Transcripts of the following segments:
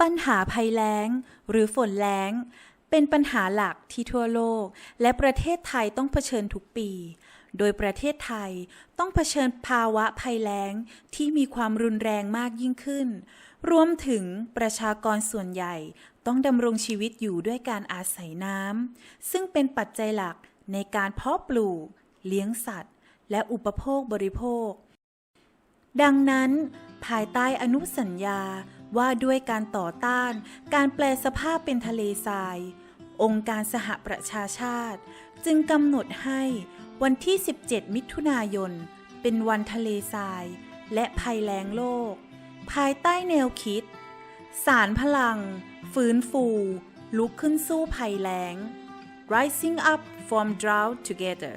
ปัญหาภัยแล้ง หรือฝนแล้ง เป็นปัญหาหลักที่ทั่วโลก และประเทศไทยต้องเผชิญทุกปี โดยประเทศไทยต้องเผชิญภาวะภัยแล้งที่มีความรุนแรงมากยิ่งขึ้น รวมถึงประชากรส่วนใหญ่ต้องดำรงชีวิตอยู่ด้วยการอาศัยน้ำซึ่งเป็นปัจจัยหลักในการเพาะปลูก เลี้ยงสัตว์ และอุปโภคบริโภค ดังนั้น ภายใต้อนุสัญญา ว่าด้วยการต่อต้านการแปลสภาพเป็นทะเลทราย องค์การสหประชาชาติ จึงกำหนดให้วันที่ 17 มิถุนายน เป็นวันทะเลทราย และภัยแล้งโลก ภายใต้แนวคิด สารพลัง ฟื้นฟู ลุกขึ้นสู้ภัยแล้ง Rising up from drought together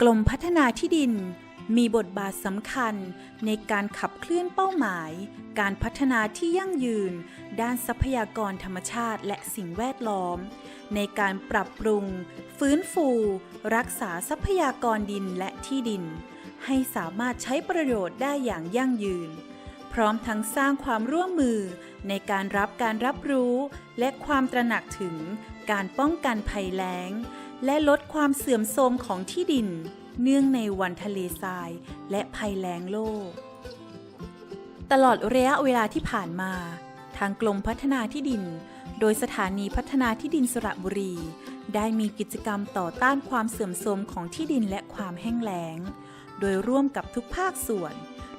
กรมพัฒนาที่ดิน มีบทบาทสำคัญในการขับเคลื่อนเป้าหมาย การพัฒนาที่ยั่งยืน ด้านทรัพยากรธรรมชาติและสิ่งแวดล้อม ในการปรับปรุง ฟื้นฟู รักษาทรัพยากรดินและที่ดิน ให้สามารถใช้ประโยชน์ได้อย่างยั่งยืน พร้อมทั้งสร้างความร่วมมือ ในการรับการรับรู้ และความตระหนักถึง การป้องกันภัยแล้ง และลดความเสื่อมโทรมของที่ดิน เนื่องในวันทะเลทรายและภัยแล้งโลก ตลอดระยะเวลาที่ผ่านมา ทางกรมพัฒนาที่ดิน โดยสถานีพัฒนาที่ดินสระบุรี ได้มีกิจกรรมต่อต้านความเสื่อมโทรมของที่ดินและความแห้งแล้ง โดยร่วมกับทุกภาคส่วน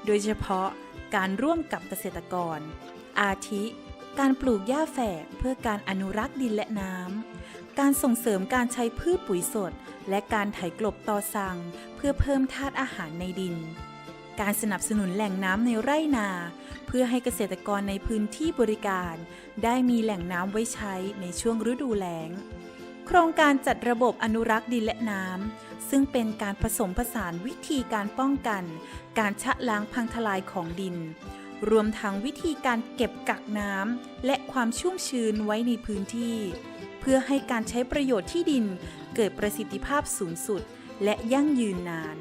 โดยเฉพาะการร่วมกับเกษตรกร อาทิ การปลูกหญ้าแฝกเพื่อการอนุรักษ์ดินและน้ำ การส่งเสริมการใช้พืชปุ๋ยสด และการไถกลบตอสัง เพื่อเพิ่มธาตุอาหารในดิน การสนับสนุนแหล่งน้ำในไร่นา เพื่อให้เกษตรกรในพื้นที่บริการ ได้มีแหล่งน้ำไว้ใช้ในช่วงฤดูแล้ง โครงการจัดระบบอนุรักษ์ดินและน้ำ ซึ่งเป็นการผสมผสานวิธีการป้องกัน การชะล้างพังทลายของดิน รวมทั้งวิธีการเก็บกักน้ำและความชุ่มชื้นไว้ในพื้นที่ เพื่อให้การใช้ประโยชน์ที่ดินเกิดประสิทธิภาพสูงสุด และยั่งยืนนาน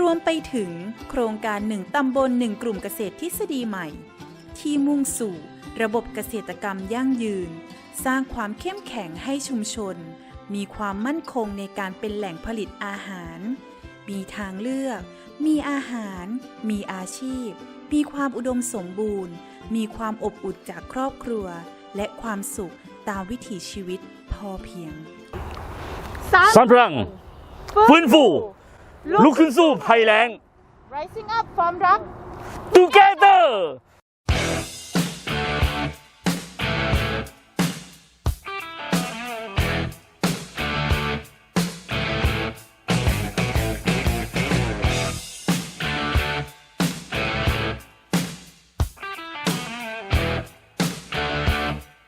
รวมไปถึงโครงการหนึ่งตำบลหนึ่งกลุ่มเกษตรทฤษฎีใหม่ ที่มุ่งสู่ระบบเกษตรกรรมยั่งยืน สร้างความเข้มแข็งให้ชุมชน มีความมั่นคงในการเป็นแหล่งผลิตอาหาร มีทางเลือก มีอาหาร มีอาชีพ มีความอุดมสมบูรณ์ มีความอบอุ่นจากครอบครัว และความสุขตามวิถีชีวิตพอเพียงสารพลังฟื้นฟูลุกขึ้นสู้ภัยแล้ง Rising up ความรัก together